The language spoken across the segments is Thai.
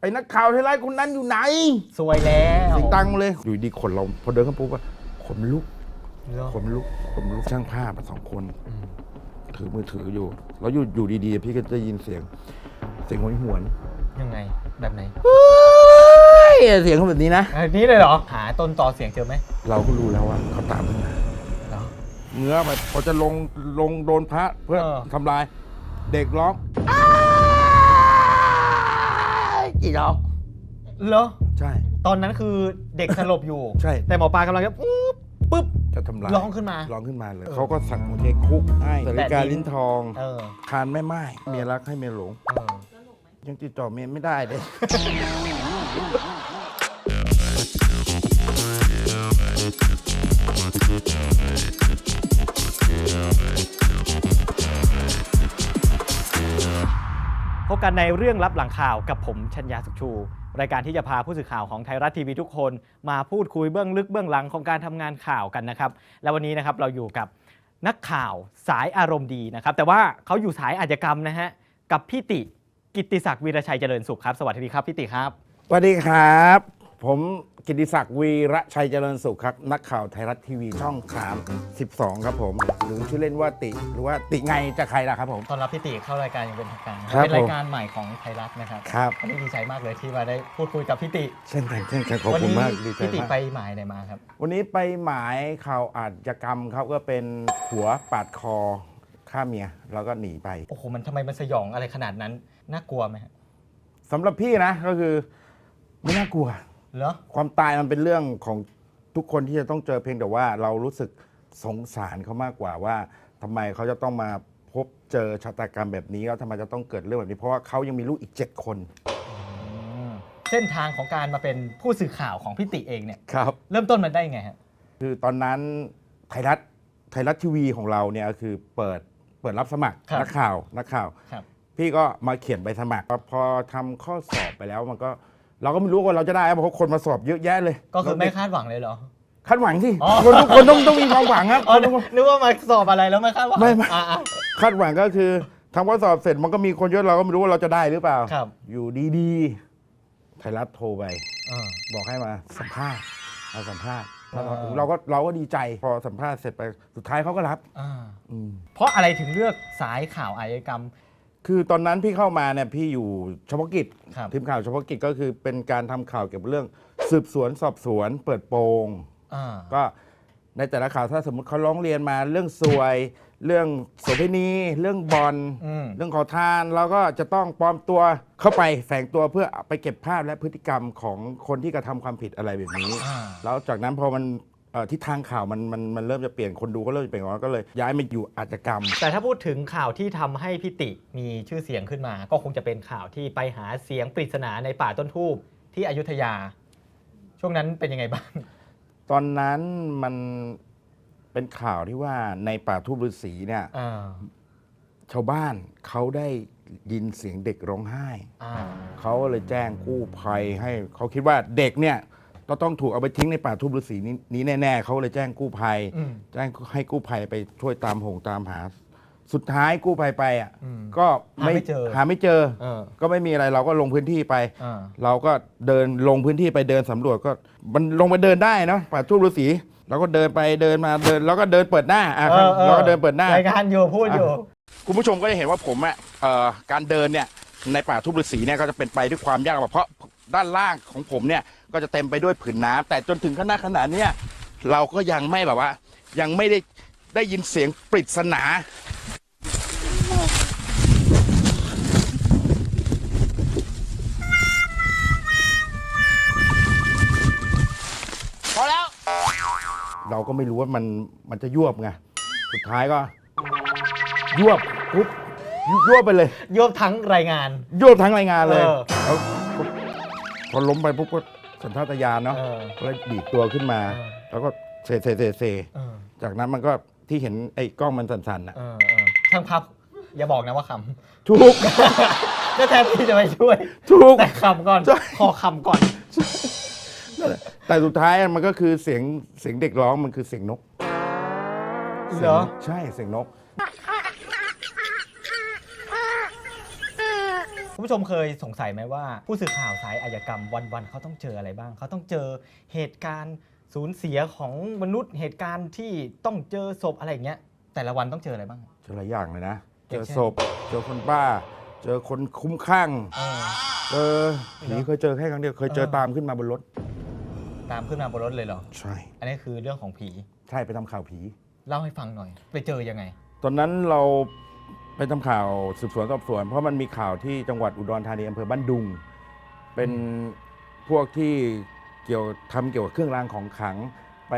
ไอ้นักข่าวไทยรัฐคนนั้นอยู่ไหนสวยแล้วเสียงดังมาเลย อยู่ดีคนเราพอเดินเข้าปุ๊บว่าขนลุกเหรอขนลุกขนลุกช่างภาพอะสองคน อืมถือมือถืออยู่ แล้วอยู่อยู่ดีๆ พี่ก็ได้ยินเสียง เสียงหวยหวนยังไงแบบไหนเฮ้ยเสียงเขาแบบนี้นะ อันนี้เลยเหรอ หาต้นตอเสียงเจอไหมเราก็รู้แล้วว่าเขาตามขึ้นมาเหรอ เงื้อไปพอจะลงลงโดนพระเพื่อเออ ทำลาย เด็กร้อง กี่ร้องเหรอ ใช่ ตอนนั้นคือเด็กสลบอยู่ ใช่ แต่หมอปลากำลังจะปุ๊บปุ๊บ จะทำลายร้องขึ้นมาร้องขึ้นมาเลยเออเขาก็สั่งหัวใจคุกให้สาริกาแต่ลิ้นลิ้นทองเออทานแม่ไม้เมียรักให้เมียหลงเออยังติดต่อเมียไม่ได้เลย กันในเรื่องลับหลังข่าวกับผมชัญญาสุขชู รายการที่จะพาผู้สื่อข่าวของไทยรัฐทีวีทุกคน มาพูดคุยเบื้องลึกเบื้องหลังของการทำงานข่าวกันนะครับ และวันนี้นะครับเราอยู่กับนักข่าวสายอารมณ์ดีนะครับ แต่ว่าเขาอยู่สายอาชญากรรมนะฮะกับพี่ติกิตติศักดิ์วีรชัยเจริญสุขครับ สวัสดีครับพี่ติครับสวัสดีครับ ผมกิติศักดิ์วีระชัยเจริญสุขครับ นักข่าวไทยรัฐทีวีช่อง3 12ครับผม หรือชื่อเล่นว่าติ หรือว่าติไงจะใครล่ะครับผม ตอนรับพี่ติเข้ารายการอย่างเป็นทางการครับเป็นรายการใหม่ของไทยรัฐนะครับครับวันนี้ดีใจมากเลยที่มาได้พูดคุยกับพี่ติ เช่นกันเช่นกันขอบวัคุณนี้มากดีใจพี่ติมากไปหมายไหนมาครับวันนี้ไปหมายข่าวอาชญากรรมครับก็เป็นหัวปาดคอฆ่าเมียแล้วก็หนีไป โอ้โหมันทำไมมันสยองอะไรขนาดนั้นน่ากลัวไหมฮะสำหรับพี่นะก็คือไม่น่ากลัว เหรอ ความตายมันเป็นเรื่องของทุกคนที่จะต้องเจอเพียงแต่ว่าเรารู้สึกสงสารเขามากกว่าว่าทำไมเขาจะต้องมาพบเจอชะตากรรมแบบนี้แล้วทำไมจะต้องเกิดเรื่องแบบนี้ เพราะว่าเขายังมีลูกอีก7คนเส้นทางของการมาเป็นผู้สื่อข่าวของพี่ติเองเนี่ยครับ เริ่มต้นมันได้ยังไงฮะ คือตอนนั้นไทยรัฐไทยรัฐทีวีของเราเนี่ยก็คือเปิดเปิดรับสมัครครับนักข่าวนักข่าว ครับ พี่ก็มาเขียนใบสมัครพอทำข้อสอบไปแล้วมันก็ เราก็ไม่รู้ว่าเราจะได้เพราะคนมาสอบเยอะแยะเลยก็คือไม่คาดหวังเลยเหรอ คาดหวังสิอ๋อ คนทุกคนต้องต้องมีความหวังครับอ๋อคนทุกคน นึกว่ามาสอบอะไรแล้วไม่คาดหวังไม่ไม่ อะอะ คาดหวังก็คือทำข้อสอบเสร็จมันก็มีคนเยอะเราก็ไม่รู้ว่าเราจะได้หรือเปล่าครับ อยู่ดีๆไทยรัฐโทรไปเออบอกให้มาสัมภาษณ์มาสัมภาษณ์อ่า เราก็เราก็ดีใจพอสัมภาษณ์เสร็จไปสุดท้ายเขาก็รับอ่า อืมเพราะอะไรถึงเลือกสายข่าวอาชญากรรม คือตอนนั้นพี่เข้ามาเนี่ยพี่อยู่เฉพาะกิจครับ ทีมข่าวเฉพาะกิจก็คือเป็นการทำข่าวเกี่ยวกับเรื่อง สืบสวนสอบสวนเปิดโปง อ่า ก็ในแต่ละข่าวถ้าสมมติเขาร้องเรียนมาเรื่องสวย เรื่องโสเภณีเรื่องบอลอืม เรื่องขอทานเราก็จะต้องปลอมตัวเข้าไปแฝงตัวเพื่อไปเก็บภาพและพฤติกรรมของคนที่กระทำความผิดอะไรแบบนี้ อ่า แล้วจากนั้นพอมันเอ่อ ทิศทางข่าวมันมันมันเริ่มจะเปลี่ยนคนดูก็เริ่มจะเปลี่ยนก็เลยย้ายมาอยู่อาชญากรรม แต่ถ้าพูดถึงข่าวที่ทำให้พี่ติมีชื่อเสียงขึ้นมา ก็คงจะเป็นข่าวที่ไปหาเสียงปริศนาในป่าต้นทูบที่อยุธยา ช่วงนั้นเป็นยังไงบ้าง ตอนนั้นมันเป็นข่าวที่ว่าในป่าทูบฤาษีเนี่ยอ่าชาวบ้านเขาได้ยินเสียงเด็กร้องไห้ อ่า เขาก็เลยแจ้งกู้ภัยให้เขาคิดว่าเด็กเนี่ย ก็ต้องถูกเอาไปทิ้งในป่าทูบฤาษีนี้นี้แน่ๆเขาเลยแจ้งกู้ภัย อืม แจ้งให้กู้ภัยไปช่วยตามหงตามหา สุดท้ายกู้ภัยไปอะ อืมก็หาไม่เจอ หาไม่เจอ เออ ก็ไม่มีอะไรเราก็ลงพื้นที่ไป อ่า เราก็เดินลงพื้นที่ไปเดินสำรวจก็มันลงไปเดินได้เนอะป่าทูบฤาษีเราก็เดินไปเดินมาเดินแล้วก็เดินเปิดหน้าอะเออออเราก็เดินเปิดหน้า รายการอยู่พูดอยู่ คุณผู้ชมก็จะเห็นว่าผมอะเอ่อการเดินเนี่ยในป่าทุบฤาษีเนี่ยก็จะเป็นไปด้วยความยากลำบากเพราะด้านล่างของผมเนี่ย ก็จะเต็มไปด้วยผืนน้ำแต่จนถึงขนาดขนาดเนี้ยเราก็ยังไม่แบบว่า ยังไม่ได้ได้ยินเสียงปริศนาพอแล้ว เราก็ไม่รู้ว่ามันมันจะยวบไง สุดท้ายก็ ยวบปุ๊บยวบไปเลยยบทั้งรายงานยวบทั้งรายงานเลยเออแล้วพอพอล้มไปปุ๊บก็ สัญชาตญาณเนาะเออก็เลยดีดตัวขึ้นมา เออ แล้วก็เซเซเซเซเออจากนั้นมันก็ที่เห็นไอ้กล้องมันสั่นๆน่ะเออเออช่างภาพอย่าบอกนะว่าคถูกำ ก็แทนที่จะไปช่วยถูก แต่คำก่อนใช่ ขอคำก่อน แต่สุดท้ายมันก็คือเสียงเสียงเด็กร้องมันคือเสียงนกเหรอใช่เสียงนก คุณผู้ชมเคยสงสัยไหมว่า ผู้สื่อข่าวสายอาชญากรรมวันๆเขาต้องเจออะไรบ้าง เขาต้องเจอเหตุการณ์สูญเสียของมนุษย์เหตุการณ์ที่ต้องเจอศพอะไรอย่างเงี้ยแต่ละวันต้องเจออะไรบ้าง เจอหลายอย่างเลยนะอเจย่างอเช่นศพ เจอคนบ้า เจอคนคุ้มคลั่งเออ เจอผีเคยเจอแค่ครั้งเดียวเคยเจอเออ ตามขึ้นมาบนรถ ตามขึ้นมาบนรถเลยเหรอ ใช่ อันนี้คือเรื่องของผี ใช่ไปทำข่าวผี เล่าให้ฟังหน่อย ไปเจอยังไง ตอนนั้นเรา ไปทำข่าวสืบสวนสอบสวน เพราะมันมีข่าวที่จังหวัดอุดรธานีอำเภอบ้านดุง เป็นพวกที่เกี่ยวทำเกี่ยวกับเครื่องรางของขลัง ไป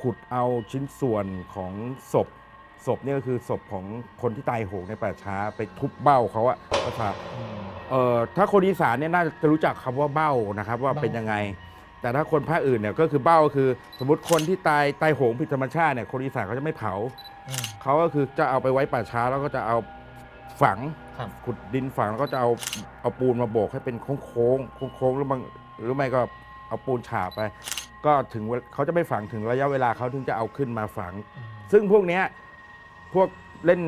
ขุดเอาชิ้นส่วนของศพศพเนี่ยก็คือศพของคนที่ตายโหงในป่าช้าไปทุบเบ้าเขาอะภาษาเอ่อถ้าคนอีสานเนี่ยน่าจะรู้จักคำว่าเบ้านะครับว่าเบ้าเป็นยังไง แต่ถ้าคนภาคอื่นเนี่ยก็คือเบ้าก็คือ สมมติคนที่ตายตายโหงผิดธรรมชาติเนี่ยคนอีสานเขาจะไม่เผาอืมเขาก็คือจะเอาไปไว้ป่าช้าแล้วก็จะเอา ฝังครับขุดดินฝังแล้วก็จะเอาเอาปูนมาโบกให้เป็นโค้งโค้งๆโค้งๆหรือบางหรือไม่ก็เอาปูนฉาบไป ก็ถึงเวลเขาจะไม่ฝังถึงระยะเวลาเขาถึงจะเอาขึ้นมาฝัง ซึ่งพวกเนี้ยพวกเล่น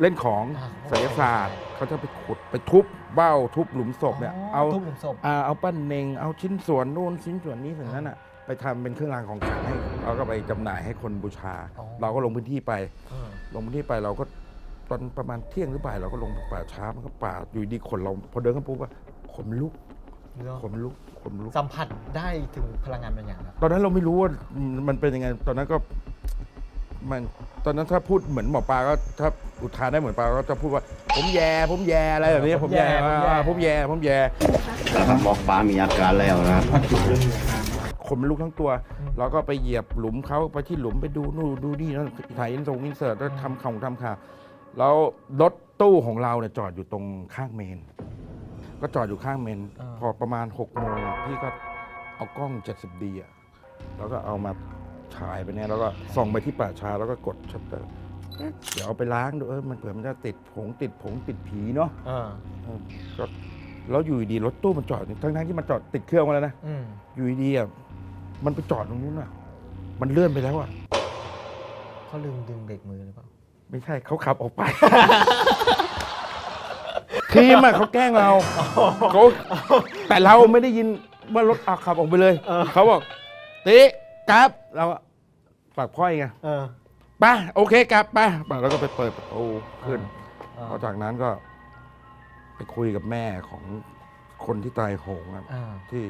เล่นของอ่าศิลศาสตร์เขาจะไปขุดไปทุบเบ้าทุบหลุมศพเนี่ยเอา ทุบหลุมศพ อ่าเอาปั้นเนงเอาชิ้นส่วนนู่นชิ้นส่วนนี้สิ่งนั้นอะไปทำเป็นเครื่องรางของขลังให้เราก็ไปจำหน่ายให้คนบูชา อ๋อ เราก็ลงพื้นที่ไป เออลงพื้นที่ไปเราก็ ตอนประมาณเที่ยงหรือบ่ายเราก็ลงป่าช้ามันก็ป่าอยู่ดีขนเราพอเดินเข้าปุ๊บว่าขนลุกเหรอขนลุกขนลุก สัมผัสได้ถึงพลังงานบางอย่างครับตอนนั้นเราไม่รู้ว่ามันเป็นยังไง ตอนนั้นก็ มันตอนนั้นถ้าพูดเหมือนหมอปลาก็ถ้าอุทานได้เหมือนปลาก็จะพูดว่า ผมแย่ ผมแย่อะไรแบบนี้ผมแย่อ่าผมแย่ผมแย่ นะครับบอกฟ้ามีอาการแล้วนะครับ ขนมันลุกทั้งตัว เราก็ไปเหยียบหลุมเขาไปที่หลุมไปดูนู่นดูนี่นั่นถ่ายอินทรงอินเสิร์ตแล้วทำข่าวทำข่าว แล้วรถตู้ของเราเนี่ยจอดอยู่ตรงข้างเมน ก็จอดอยู่ข้างเมน อ่า พอประมาณ6กโมงพี่ก็เอากล้อง 70 ดีอะแล้วก็เอามาฉายไปเนี่ยแล้วก็ส่องไปที่ป่าช้าแล้วก็กดชัตเตอร์เอ๊ะเดี๋ยวเอาไปล้างดูเออมันเผื่อมันจะติดผงติดผงติดผีเนาะเออเออก็แล้วอยู่ดีๆรถตู้มันจอดอยู่ทั้งๆที่มันจอดติดเครื่องมาแล้วนะ อืมอยู่ดีๆอะมันไปจอดตรงนู้นอะ มันเลื่อนไปแล้วอะ เขาลืมดึงเบรกมือหรือเปล่า ไม่ใช่เขาขับออกไปครีมอะเขาแกล้งเราเขาแต่เราไม่ได้ยินว่ารถอะขับออกไปเลยเออเขาบอกติกลับเราอะปากพ้อยไงเออ ไป้าโอเคกลับไป้าแล้วก็ไปเปิดประตูขึ้นเออพอจากนั้นก็ ไปคุยกับแม่ของคนที่ตายโหงอะอ่าที่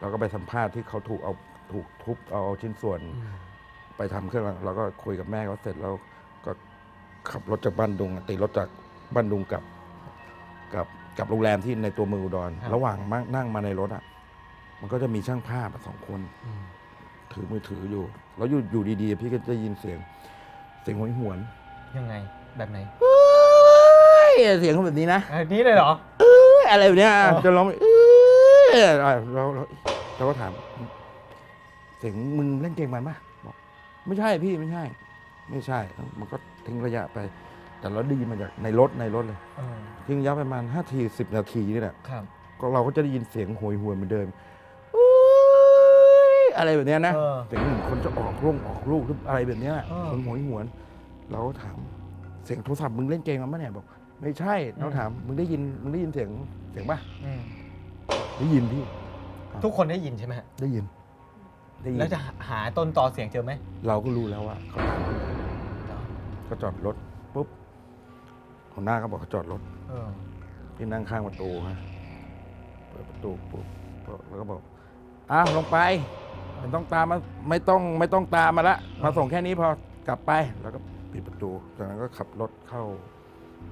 เราก็ไปสัมภาษณ์ที่เขาถูกเอาถูกทุบเอาชิ้นส่วนอืมไปทำเครื่องรางเราก็คุยกับแม่เขาเสร็จแล้วก็ ขับรถจากบ้านดุงตีรถจากบ้านดุงกลับกับกับโรงแรมที่ในตัวเมืองอุดรระหว่างมานั่งมาในรถอะ มันก็จะมีช่างภาพอะสองคน อืมถือมือถืออยู่ แล้วอยู่อยู่ดีๆ พี่ก็จะยินเสียง เสียงหวยหวนยังไงแบบไหนเฮ้ยเสียงเขาแบบนี้นะ อันนี้เลยเหรอ เอ้ยอะไรแบบเนี้ยเออจะร้องเอ้ยอะเราเราเราก็ถามเสียงมึงเล่นเกมมันปะบอกไม่ใช่พี่ไม่ใช่ ไม่ใช่ มันก็ทิ้งระยะไป แต่เราได้ยินมาจากในรถในรถเลยเออทิ้งระยะประมาณห้าทีสิบนาทีนี่แหละครับ ก็เราก็จะได้ยินเสียงโหยหวนเหมือนเดิมอุ๊ยอะไรแบบเนี้ยนะเออเสียงเหมือนคนจะออกลูกออกลูกหรืออะไรแบบเนี้ยเออคนโหยหวน เราก็ถามเสียงโทรศัพท์มึงเล่นเกมมันปะเนี่ยบอก ไม่ใช่เราถามมึงได้ยินมึงได้ยินเสียงเสียงปะอืมได้ยินพี่ทุกคนได้ยินใช่ไหมฮะได้ยิน ได้ยิน แล้วจะหาต้นตอเสียงเจอไหมเราก็รู้แล้วว่าเขาตามขึ้นมา ก็จอดรถปุ๊บหัวหน้าก็บอกเขาจอดรถเออที่นั่งข้างประตูฮะเปิดประตูปุ๊บแล้วก็บอกอ้าวลงไปไม่ต้องตามมาไม่ต้องไม่ต้องตามมาละมาส่งแค่นี้พอกลับไปแล้วก็ปิดประตูจากนั้นก็ขับรถเข้า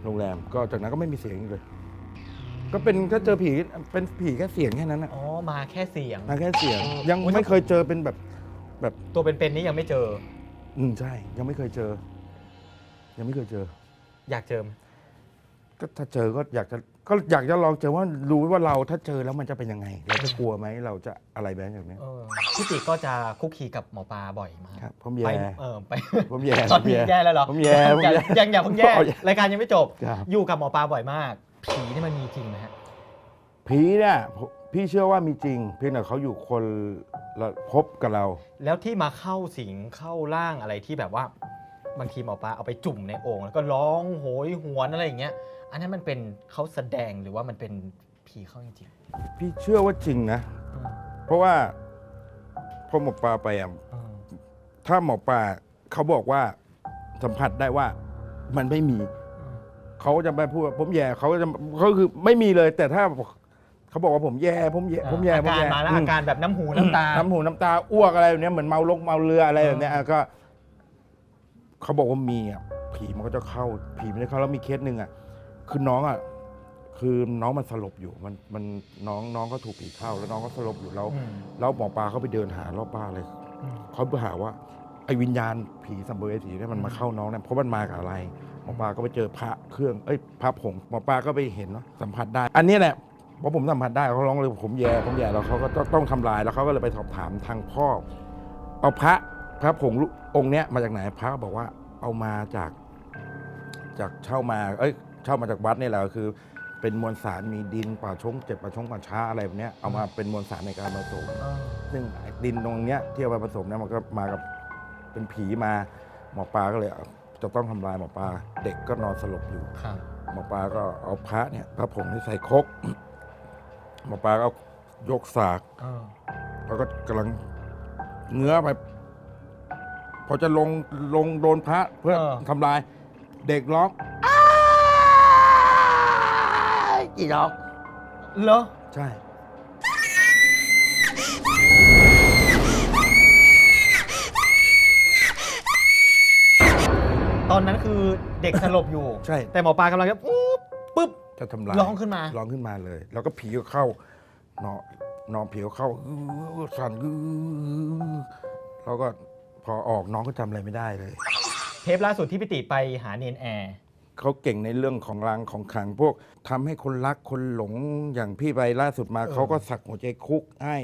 โรงแรม ก็จากนั้นก็ไม่มีเสียงอีกเลย ก็เป็นถ้าเจอผีเป็นผีแค่เสียงแค่นั้นนะอ๋อมาแค่เสียง มาแค่เสียงเออยังโอ้ยไม่เคยเจอเป็นแบบแบบตัวเป็นๆนี้ยังไม่เจอ อืมใช่ ยังไม่เคยเจอ ยังไม่เคยเจอ อยากเจอไหมก็ถ้าเจอก็อยากจะก็อยากจะลองเจอว่ารู้ว่าเราถ้าเจอแล้วมันจะเป็นยังไง เราจะกลัวไหมเราจะอะไรแบบนี้เออพี่ติก็จะคุกคีกับหมอปลาบ่อยมากครับผมไปแย่เออไปผมแย่ตอนนี้แย่แล้วเหรอผมแย่ผมแย่ยังอย่าเพิ่งแย่เอาแย่รายการยังไม่จบ ครับ อยู่กับหมอปลาบ่อยมาก ผีนี่มันมีจริงไหมฮะ ผีเนี่ยผมพี่เชื่อว่ามีจริง เพียงแต่เขาอยู่คนละภพกับเรา แล้วที่มาเข้าสิงเข้าร่างอะไรที่แบบว่า บางทีหมอปลาเอาไปจุ่มในโอ่งแล้วก็ร้องโหยหวนอะไรอย่างเงี้ย อันนั้นมันเป็นเขาแสดงหรือว่ามันเป็นผีเข้าจริงพี่เชื่อว่าจริงนะๆอืมเพราะว่าพอหมอปลาไปอะอืมถ้าหมอปลาเขาบอกว่าสัมผัสได้ว่ามันไม่มีอืมเขาจะไม่พูดว่าผมแย่เขาจะเขาคือไม่มีเลย แต่ถ้าเขาบอกว่าผมแย่ผมแย่ผมแย่อาผมการแย่มาแล้วอือามการแบบน้ำหูน้ำตาน้ำหูน้ำตาอ้วกอะไรแบบเนี้ยเหมือนเมาลงเมาเรืออะไรแบบเนี้ยอ่าอะก็ เขาบอกว่ามีอะผีมันก็จะเข้า ผีมันจะเข้าแล้วมีเคสหนึ่งอะคือน้องอะคือน้องมันสลบอยู่มันมันน้องน้องก็ถูกผีเข้า แล้วน้องก็สลบอยู่แล้วอืมแล้วหมอปลาเขาไปเดินหารอบบ้านเลยอืมเขาไปหาว่าไอ้วิญญาณผีสัมภเวสีเนี่ยมันมาเข้าน้องเนี่ยเพราะมันมากับอะไรหมอปลาก็ไปเจอพระเครื่องเอ้ยพระผงหมอปลาก็ไปเห็นเนาะสัมผัสได้ อันนี้แหละพอผมสัมผัสได้เขาร้องเลยผมแย่ผมแย่แล้วเขาก็ต้องต้องทำลายแล้วเขาก็เลยไปสอบถามทางพ่อเอาพระ พระผงองค์เนี้ยมาจากไหนพระก็บอกว่าเอามาจากจากเช่ามา เอ้ยเช่ามาจากวัดนี่แหละคือ เป็นมวลสารมีดินป่าชงเจ็ดป่าชงป่าช้าอะไรแบบเนี้ยเอามาเป็นมวลสารในการผสมอ่าซึ่งไอ้ดินตรงเนี้ยที่เอาไปผสมเนี่ยมันก็มากับเป็นผีมาหมอปลาก็เลยเอาจะต้องทำลายหมอปลาเด็กก็นอนสลบอยู่ครับหมอปลาก็เอาพระเนี่ยพระผงที่ใส่ครกหมอปลาก็เอายกสากอ่าแล้วก็กำลังเงื้อไปพ อจะลงลงโดนพระเพื่อทำลาย เด็กร้องอ้ายกี่ร้องเหรอ ใช่ ตอนนั้นคือเด็กสลบอยู่ ใช่ แต่หมอปลากำลังจะปุ๊บปุ๊บ จะทำลายร้องขึ้นมา ร้องขึ้นมาเลย แล้วก็ผีก็เข้านอนนอนผีก็เข้าอื้อสั่นอื้อแล้วก็ พอออกน้องก็จำอะไรไม่ได้เลย เทปล่าสุดที่พิติไปหาเนนแอร์ เขาเก่งในเรื่องของรางของขลังพวกทำให้คนรักคนหลงอย่างพี่ไปล่าสุดมาเออเขาก็สักหัวใจคุกให้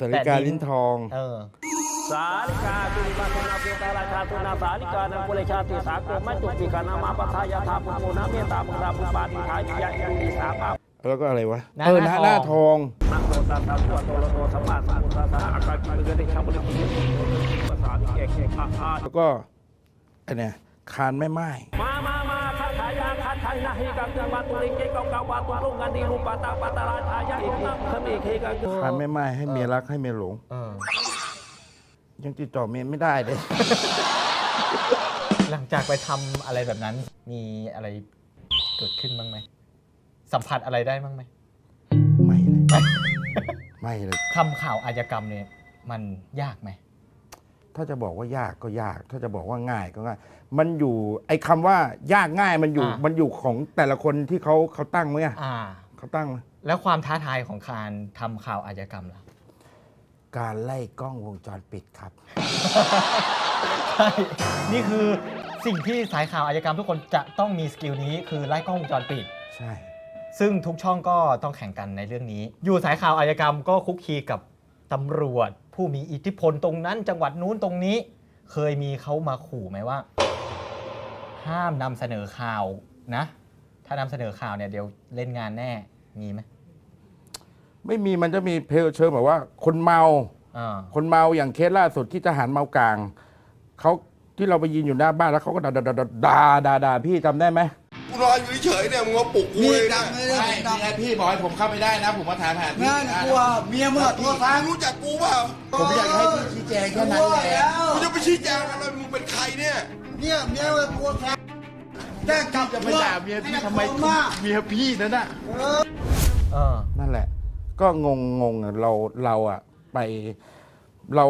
สาริกาลิ้นทอง เออ สาลิกาตุลิปัสนาเปตาราชาตุนาสาลิกานังกุเลชาติสากรมัจจุปิกานามาปัทายาธาปุโมนาเมตตาปุราปุปาติทายยะอิริสาปา แล้วก็อะไรวะหน้าเออหหน้าน้าทองหน้าทองนะโมตัสสะภะคะวะโตอะระหะโตสัมมาสัมพุทธัสสะอาคาจิเกเดชะบุริกิยะภาษาลิเกเกอาอาแล้วก็ไอ้เนี่ยคานแม่ไม้มามามาคาถายาคาถายนะฮิกังกังวาตุลิเกกกาวาตุลุงกันดีรูปาตาปาตาราชายะอินังขมิเคกังคานแม่ไม้ให้เมียรักให้เมียหลงเออยังติดต่อเมียไม่ได้เลย หลังจากไปทำอะไรแบบนั้น มีอะไรเกิดขึ้นบ้างไหม สัมผัสอะไรได้บ้างไหมไม่เลยไม่เลย ทำข่าวอาชญากรรมเนี่ยมันยากไหม ถ้าจะบอกว่ายากก็ยาก ถ้าจะบอกว่าง่ายก็ง่าย มันอยู่ไอ้คำว่ายากง่ายมันอยู่อ่ามั มันอยู่ของแต่ละคนที่เขาเขาตั้งไว้อะอ่า เขาตั้งไว้แล้วความท้าทายของการทำข่าวอาชญากรรมล่ะ การไล่กล้องวงจรปิดครับ ใช่นี่คือสิ่งที่สายข่าวอาชญากรรมทุกคนจะต้องมีสกิลนี้คือไล่กล้องวงจรปิด ใช่ ซึ่งทุกช่องก็ต้องแข่งกันในเรื่องนี้ อยู่สายข่าวอาชญากรรมก็คุกคีกับตำรวจ ผู้มีอิทธิพลตรงนั้น จังหวัดนู้นตรงนี้ เคยมีเขามาขู่ไหมว่า ห้ามนำเสนอข่าวนะ ถ้านำเสนอข่าวเนี่ยเดี๋ยวเล่นงานแน่มีไหมไม่มีมันจะมีเพลเชิงแบบว่า คนเมา อ่าคนเมาอย่างเคสล่าสุดที่ทหารเมากลางเขาที่เราไปยืนอยู่หน้าบ้านแล้วเขาก็ด่าด่าด่าด่าด่าด่าพี่จำได้ไหม กูนอนอยู่เฉยๆเนี่ยมึงมาปลุกกูมีเลยดันะงเลยนะใช่ดังไงพี่บอกให้ผมเข้าไปได้นะ ผมมาถามหาพี่นั่นกลัวเมียเมื่อตัวมึฟ้างรู้จักกูเปล่าผมอยากจะให้พี่ชี้แจงแค่นั้นแหละแล้วกูจะไปชี้แจงอะไรมึงเป็นใครเนี่ยเนี่ยเมียเมื่อตัวฟ้าแจ้งจับจะไปด่าเมียพี่ทำไมมาเมียพี่นั่นน่ะเออนั่นแหละ ก็งงงงอะเราเราอะไปเรา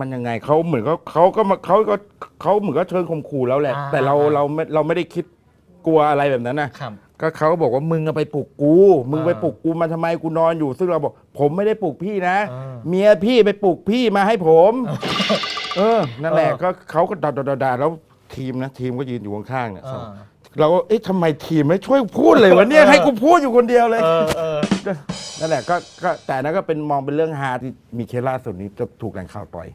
มันยังไงเขาเหมือนก็เขาก็มาเขาก็เขาเหมือนก็เชิญข่มขู่แล้วแหละ อ่า แต่เราเราไม่เราไม่ได้คิดกลัวอะไรแบบนั้นนะครับ ก็เขาบอกว่ามึงอะไปปลุกกู มึงอ่าไปปลุกกูมาทำไมกูนอนอยู่ ซึ่งเราบอก ผมไม่ได้ปลุกพี่นะ อ่าเมียพี่ไปปลุกพี่มาให้ผม เออนั่นแหละเออ ก็เขาก็ด่าด่าด่าด่าแล้วทีมนะทีมก็ยืนอยู่ข้างๆเนี่ยอ่าเราก็เอ๊ะทำไมทีมไม่ช่วยพูดเลยวะเนี่ยเออ ให้กูพูดอยู่คนเดียวเลย เออเออก็นั่นแหละก็ก็แต่นั้นก็เป็นมองเป็นเรื่องฮาที่มีเคสล่าสุดนี้จะถูกแหล่งข่าวต่อย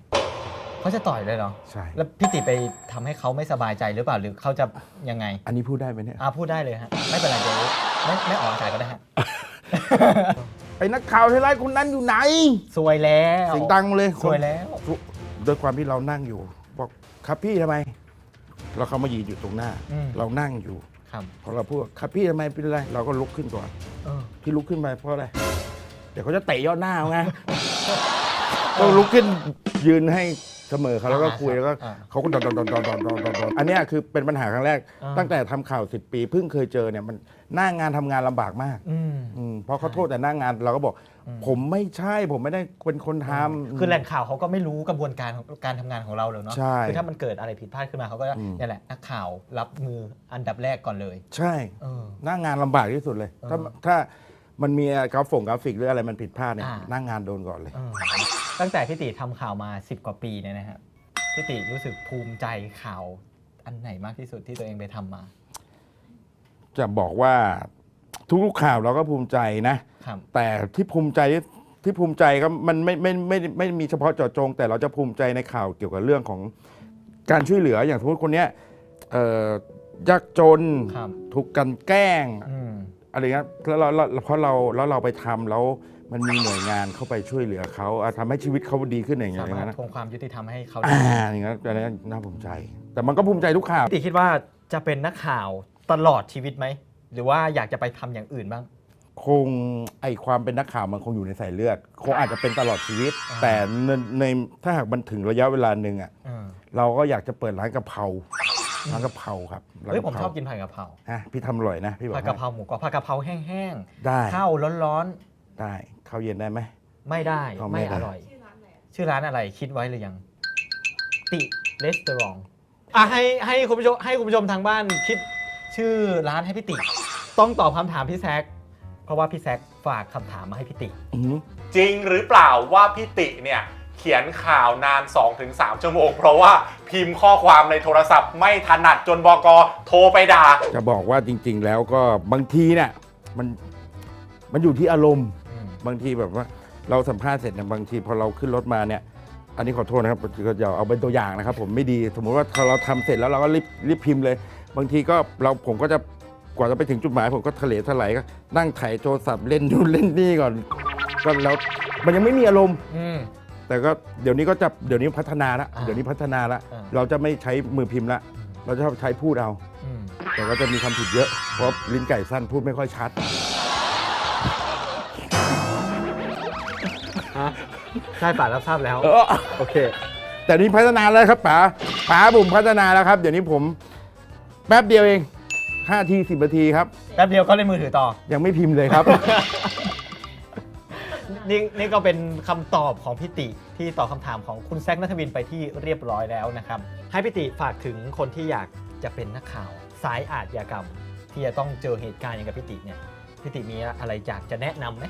เขาจะต่อยเลยเหรอใช่ แล้วพี่ติไปทำให้เขาไม่สบายใจหรือเปล่าหรือเขาจะยังไงอันนี้พูดได้ไหมเนี่ย อ่าพูดได้เลยฮะ ไม่เป็นไรเดี๋ยวไม่ไม่ออกอากาศก็ได้ฮะ ไอ้นักข่าวไทยรัฐคนนั้นอยู่ไหนสวยแล้วเสียงดังเลยสวยแล้วมด้วยความที่เรานั่งอยู่ บอกครับพี่ทำไม เราเขามายืนอยู่ตรงหน้า อืม เรานั่งอยู่ ครับพอเราพูดว่าครับพี่ทำไมเป็นไร เราก็ลุกขึ้นก่อน เออที่ลุกขึ้นไปเพราะอะไร เดี๋ยวเขาจะเตะยอดหน้าเอาไงก็ลุกขึ้นยืนให้ เสมอเขาแล้วก็คุยแล้วก็อ่าเขาก็ดอนดอนดอนดอนดอนดอนดอนดอนอันเนี้ยคือเป็นปัญหาครั้งแรกอ่าตั้งแต่ทำข่าวสิบปีเพิ่งเคยเจอเนี่ยมันหน้างานทำงานลำบากมากอืม อืมเพราะเขาโทษแต่หน้างานเราก็บอก ผมไม่ใช่ผมไม่ได้เป็นคนทำ คือแหล่งข่าวเขาก็ไม่รู้กระบวนการของการทำงานของเราเลยเนาะ ใช่คือถ้ามันเกิดอะไรผิดพลาดขึ้นมาเขาก็อืมนี่แหละนักข่าวรับมืออันดับแรกก่อนเลย ใช่ เออ หน้างานลำบากที่สุดเลย ถ้าเออถ้ามันมีกราฟงกราฟิกหรืออะไรมันผิดพลาดเนี่ยอ่า หน้างานโดนก่อนเลย เออ ตั้งแต่พี่ติทำข่าวมา 10 กว่าปีเนี่ยนะฮะพี่ติรู้สึกภูมิใจข่าวอันไหนมากที่สุดที่ตัวเองไปทำมา จะบอกว่าทุกๆข่าวเราก็ภูมิใจนะ ครับ แต่ที่ภูมิใจที่ที่ภูมิใจก็มันไม่ไม่ไม่ไม่ไม่มีเฉพาะเจาะจง แต่เราจะภูมิใจในข่าวเกี่ยวกับเรื่องของการช่วยเหลืออย่างสมมติคนเนี้ยเอ่อยากจนครับ ถูกกลันแกล้ง อืม อะไรเงี้ยแล้วเราเราเพราะเราแล้วเราไปทำแล้วมันมีหน่วยงานเข้าไปช่วยเหลือเขาอะทำให้ชีวิตเขาดีขึ้นอย่างเงี้ยสาอย่างมารถนั้นนะทวงความยุติธรรมให้เขาอ่าได้อย่างนั้นอันนั้นน่าภูมิใจ แต่มันก็ภูมิใจทุกข่าว พี่ติคิดว่าจะเป็นนักข่าวตลอดชีวิตไหม หรือว่าอยากจะไปทำอย่างอื่นบ้าง คงไอความเป็นนักข่าวมันคงอยู่ในสายเลือด คงอาจจะเป็นตลอดชีวิต อ่า แต่ในในถ้าหากมันถึงระยะเวลาหนึ่งอะเออเราก็อยากจะเปิดร้านกะเพรา ผัากะเพราครับเฮ้ยผมชอบกินผัดกะเพราอะพี่ทำอร่อยนะพี่บอกผัดกะเพราหมูกรอบผัดกะเพราแห้งได้ข้าวร้อนๆได้ข้าวเย็นได้ไหมไม่ได้ไม่อร่อยชื่อร้านอะไรคิดไว้หรือยัง ติเรสเตอรองอะให้ให้คุณผู้ชมให้คุณผู้ชมทางบ้านคิดชื่อร้านให้พี่ติ ต้องตอบคำถามพี่แซกเพราะว่าพี่แซกฝากคำถามมาให้พี่ติจริงหรือเปล่าว่าพี่ติเนี่ย เขียนข่าวนาน 2-3 ชั่วโมง เพราะว่าพิมพ์ข้อความในโทรศัพท์ไม่ถนัดจนบกโทรไปด่า จะบอกว่าจริง ๆ แล้วก็บางทีเนี่ยมันมันอยู่ที่อารมณ์อืมบางทีแบบว่าเราสัมภาษณ์เสร็จเนี่ยบางทีพอเราขึ้นรถมาเนี่ย อันนี้ขอโทษนะครับก็อย่าเอาเป็นตัวอย่างนะครับ ผมไม่ดีสมมุติว่าพอเราทำเสร็จแล้วเราก็รีบรีบพิมพ์เลย บางทีก็เราผมก็จะกว่าจะไปถึงจุดหมาย ผมก็ทะเลทลายก็นั่งไถ่ายโทรศัพท์เล่นนู่นเล่นนี่ก่อน ก็แล้วมันยังไม่มีอารมณ์ อืม แต่ก็เดี๋ยวนี้ก็จะเดี๋ยวนี้พัฒนาละอ่าเดี๋ยวนี้พัฒนาละอ่า เราจะไม่ใช้มือพิมพ์ละ เราจะใช้พูดเอา อืมแต่ก็จะมีคำผิดเยอะ เพราะลิ้นไก่สั้นพูดไม่ค่อยชัดใช่ป่ารับทราบแล้ว โอเค แต่นี้พัฒนาแล้วครับป๋าป๋าผมพัฒนาแล้วครับ เดี๋ยวนี้ผมแป๊บเดียวเอง5ที10นาทีครับ แป๊บเดียวก็เล่นมือถือต่อ ยังไม่พิมพ์เลยครับ นี่นี่ก็เป็นคำตอบของพิติที่ตอบคำถามของคุณแซกนัทวินไปที่เรียบร้อยแล้วนะครับ ให้พิติฝากถึงคนที่อยากจะเป็นนักข่าว สายอาชญากรรม ที่จะต้องเจอเหตุการณ์อย่างกับพิติเนี่ยพิติมีอะไรอยากจะแนะนำไหม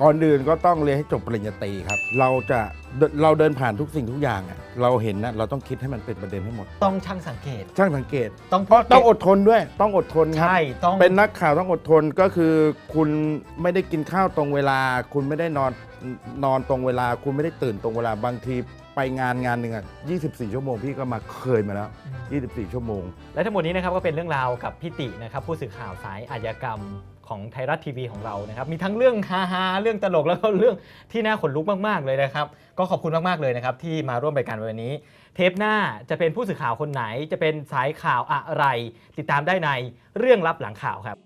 ก่อนอื่นก็ต้องเรียนให้จบปริญญาตรีครับ เราจะเราเดินผ่านทุกสิ่งทุกอย่างอะเราเห็นนะเราต้องคิดให้มันเป็นประเด็นให้หมด ต้องช่างสังเกต ช่างสังเกตต้องเพราะต้องอดทนด้วย ต้องอดทนครับ ใช่ต้องเป็นนักข่าวต้องอดทนก็คือ คุณไม่ได้กินข้าวตรงเวลา คุณไม่ได้นอนนอนตรงเวลา คุณไม่ได้ตื่นตรงเวลาบางทีไปงานงานหนึ่งอะ24 ชั่วโมงพี่ก็มาเคยมาแล้ว 24 ชั่วโมง และทั้งหมดนี้นะครับก็เป็นเรื่องราวกับพิตินะครับผู้สื่อข่าวสายอาชญากรรม ของไทยรัฐทีวีของเรานะครับ มีทั้งเรื่องฮาฮาเรื่องตลกแล้วก็เรื่องที่น่าขนลุกมากๆเลยนะครับ ก็ขอบคุณมากๆเลยนะครับที่มาร่วมรายการวันนี้ เทปหน้าจะเป็นผู้สื่อข่าวคนไหน จะเป็นสายข่าวอะไร ติดตามได้ในเรื่องลับหลังข่าวครับ